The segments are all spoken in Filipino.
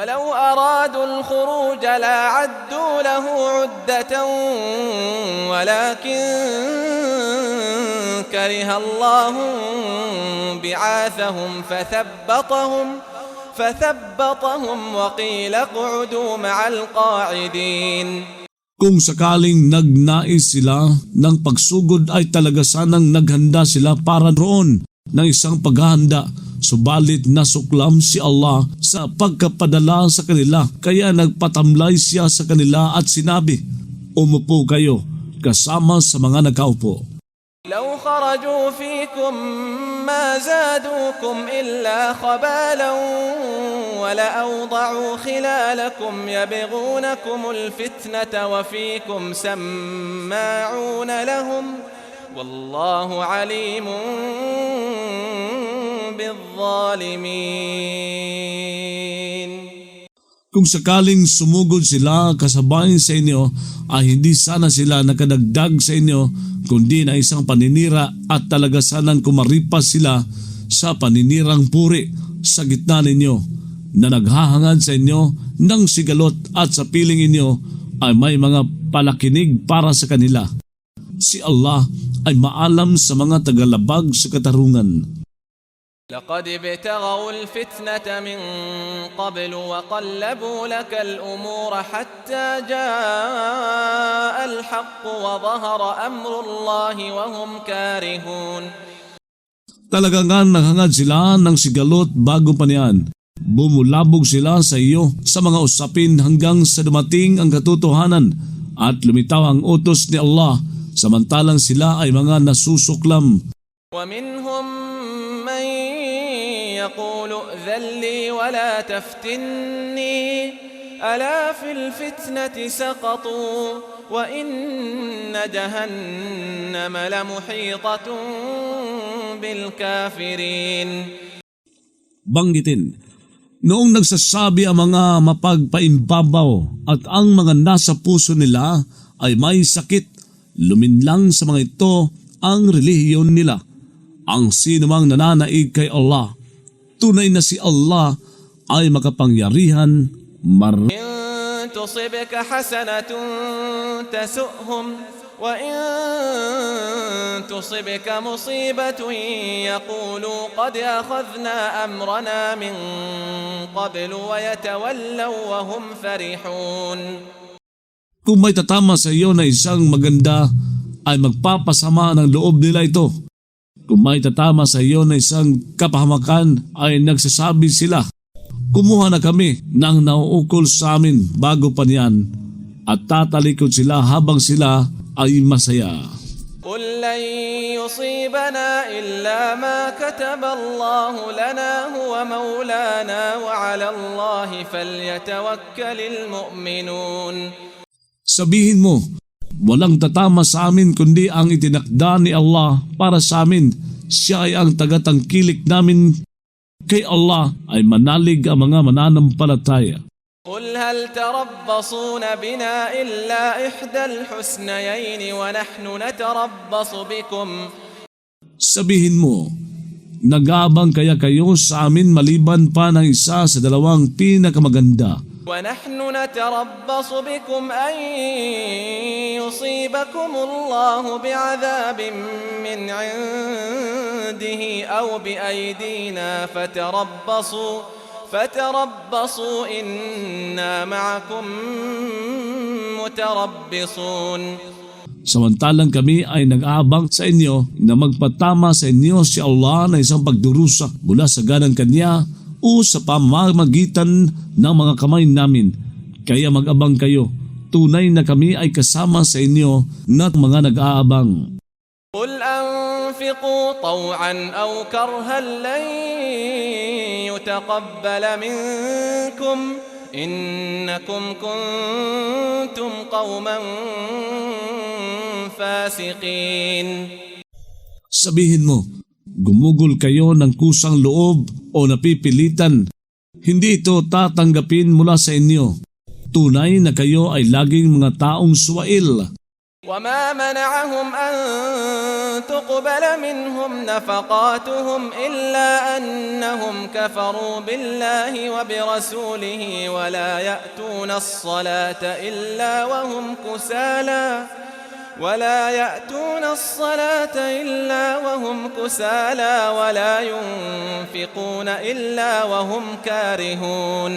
ولو أرادوا الخروج لأعدوا له عدة ولكن كره الله بعاثهم فثبطهم فثبطهم وقيل اقعدوا مع القاعدين Kung sakaling nagnais sila ng pagsugod ay talaga sanang naghanda sila para roon ng isang paghahanda. Subalit nasuklam si Allah sa pagkapadala sa kanila kaya nagpatamlay siya sa kanila at sinabi, Umupo kayo kasama sa mga nagkaupo. لو خرجوا فيكم ما زادوكم إلا خبالا ولأوضعوا خلالكم يبغونكم الفتنة وفيكم سماعون لهم والله عليم بالظالمين Kung sakaling sumugod sila kasabay sa inyo ay hindi sana sila nakadagdag sa inyo kundi na isang paninira at talaga sanang kumaripas sila sa paninirang puri sa gitna ninyo na naghahangad sa inyo ng sigalot at sa piling inyo ay may mga palakinig para sa kanila. Si Allah ay maalam sa mga tagalabag sa katarungan. لقد ابتغوا الفتنة من قبل وقلبوا لك الأمور حتى جاء الحق وظهر أمر الله وهم كارهون Talaga nga naghangad sila ng sigalot bago pa niyan. Bumulabog sila sa iyo sa mga usapin hanggang sa dumating ang katotohanan at lumitaw ang utos ni Allah samantalang sila ay mga nasusuklam. ومنهم من يقول ائذن لي ولا تفتني ألا في الفتنة سقطوا وإن جهنم لمحيطة بالكافرين Banggitin, noong nagsasabi ang mga mapagpaimbabaw at ang mga nasa puso nila ay may sakit, luminlang sa mga ito ang relihiyon nila. Ang sinumang nananaig kay Allah, tunay na si Allah ay makapangyarihan, mar إن تصبك حسنة تسؤهم وإن تصبك مصيبة يقولوا قد أخذنا أمرنا من قبل ويتولوا وهم فرحون Kung may tatama sa iyo na isang maganda, ay magpapasama ng loob nila ito. Kung may tatama sa iyo na isang kapahamakan, ay nagsasabi sila, Kumuha na kami ng nauukol sa amin bago pa niyan at tatalikod sila habang sila ay masaya. قل لن يصيبنا إلا ما كتب الله لنا هو مولانا وعلى الله فليتوكل المؤمنون Sabihin mo, walang tatama sa amin kundi ang itinakda ni Allah para sa amin. Siya ay ang tagatangkilik namin. Kay Allah ay manalig ang mga mananampalataya. قل هل تربصون بنا إلا إحدى الحسنيين ونحن نتربص بكم Sabihin mo, nagabang kaya kayo sa amin maliban pa ng isa sa dalawang pinakamaganda. ونحن نتربص بكم أن يصيبكم الله بعذاب من عنده أو بأيدينا فتربصوا فتربصوا إنا معكم متربصون Samantalang kami ay nag-aabang sa inyo na magpatama sa inyo si Allah na isang pagdurusa mula sa ganang kanya o sa pamamagitan ng mga kamay namin. Kaya mag-abang kayo. Tunay na kami ay kasama sa inyo ng mga nag-aabang. Qul anfiqu taw'an aw karhan lan yutaqabbala minkum innakum kuntum qauman fasiqin. Sabihin mo, gumugol kayo ng kusang loob o napipilitan. Hindi ito tatanggapin mula sa inyo. Tunay na kayo ay laging mga taong suwail. وما منعهم أن تقبل منهم نفقاتهم إلا أنهم كفروا بالله وبرسوله ولا يأتون الصلاة إلا وهم كسالى ولا يأتون الصلاة إلا وهم كسالى ولا ينفقون إلا وهم كارهون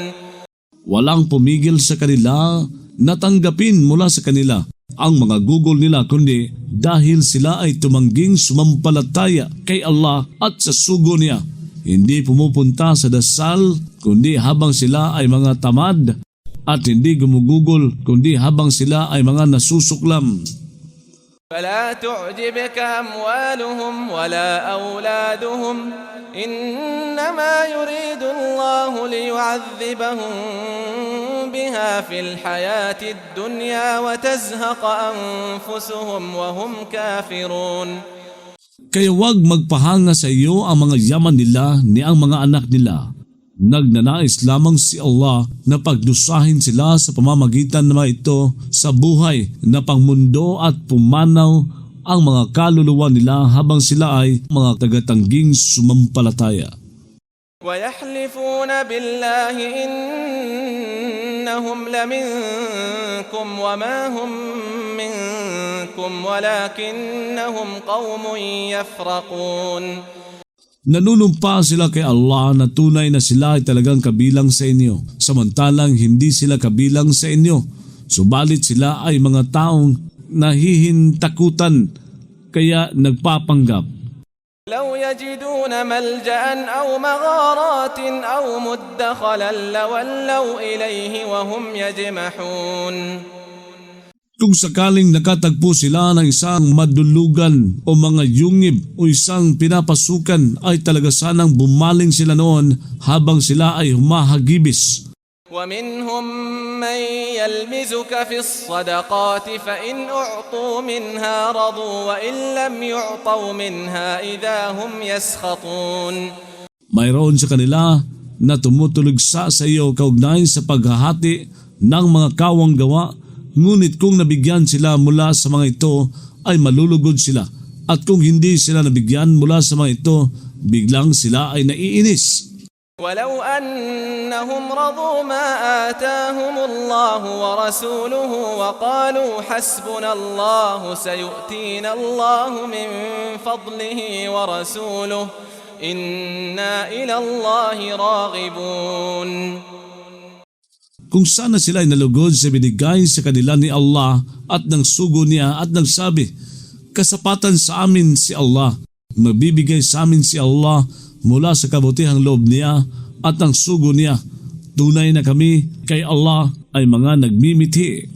Walang pumigil sa kanila na tanggapin mula sa kanila ang mga gugol nila kundi dahil sila ay tumangging sumampalataya kay Allah at sa sugo niya. Hindi pumupunta sa dasal kundi habang sila ay mga tamad at hindi gumugugol kundi habang sila ay mga nasusuklam. فلا تعجبك أموالهم ولا أولادهم إنما يريد الله ليعذبهم بها في الحياة الدنيا وتزهق أنفسهم وهم كافرون Kaya huwag magpahanga sa iyo ang mga yaman nila ni ang mga anak nila. Nagnanais lamang si Allah na pagdusahin sila sa pamamagitan ng mga ito sa buhay na pangmundo at pumanaw ang mga kaluluwa nila habang sila ay mga tagatangging sumampalataya. ويحلفون بالله إنهم لمنكم وما هم منكم ولكنهم قوم يفرقون Nanunumpa sila kay Allah na tunay na sila ay talagang kabilang sa inyo, samantalang hindi sila kabilang sa inyo. Subalit sila ay mga taong nahihintakutan, kaya nagpapanggap. لو يجدون ملجأ أو مغارات أو مدخلا لولوا إليه وهم يجمحون Kung sakaling nakatagpo sila ng isang madulugan o mga yungib o isang pinapasukan ay talaga sanang bumaling sila noon habang sila ay humahagibis. ومنهم من يلمزك في الصدقات فإن أعطوا منها رضوا وإن لم يعطوا منها إذا هم يسخطون Mayroon sa kanila na tumutulugsa sa iyo kaugnay sa paghahati ng mga kawang gawa ngunit kung nabigyan sila mula sa mga ito ay malulugod sila at kung hindi sila nabigyan mula sa mga ito biglang sila ay naiinis. ولو أنهم رضوا ما آتاهم الله ورسوله وقالوا حسبنا الله سيؤتينا الله من فضله ورسوله إنا إلى الله راغبون kung sana sila ay nalugod sa binigay sa kanila ni Allah at ng sugo niya at nagsabi, kasapatan sa amin si Allah, mabibigay sa amin si Allah mula sa kabutihang loob niya at ang sugo niya. Tunay na kami kay Allah ay mga nagmimiti.